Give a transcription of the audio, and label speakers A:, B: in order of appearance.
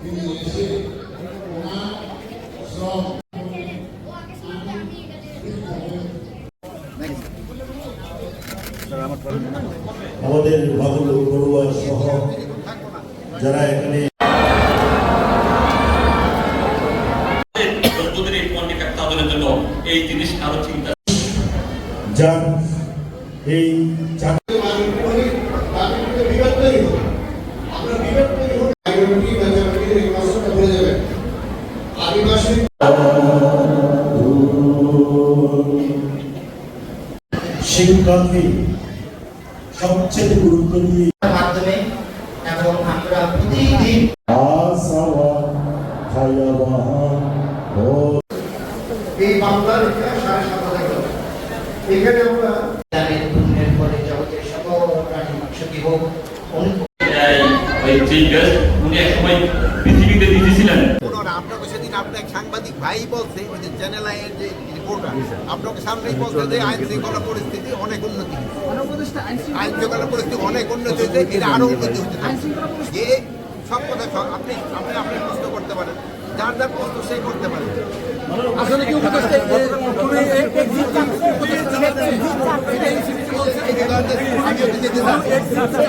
A: তিনি এসে ওনার শ্রম
B: আমাদের বাবুল বড়ুয়া সহ যারা এখানে
C: এই জিনিস আরও চিন্তা।
B: এই চাকরি শিক্ষার্থী সবচেয়ে গুরুত্ব দিয়ে
D: মাধ্যমে এবং আমরা প্রতিদিন
A: এই বাংলার ইতিহাস সাড়ে সাত হাজার এখানে আমরা
D: দানের পুণ্যের ফলে জগতের সকল প্রাণী
C: থ্রি ইয়ার্স উনি এক সময়
E: আপনার সাংবাদিক ভাই বলছে ওই যে চ্যানেল আইয়ের যে রিপোর্টার আপনাকে সামনেই বলছে যে আইন শৃঙ্খলা পরিস্থিতি অনেক উন্নতি আইন শৃঙ্খলা পরিস্থিতি অনেক উন্নতি হয়েছে এটা আরও উন্নতি হতে যে সব কথা সব- আপনি আপনি আপনি প্রশ্ন করতে পারেন যার যার প্রশ্ন সে করতে পারে আসলে কি উপদেষ্টা আমি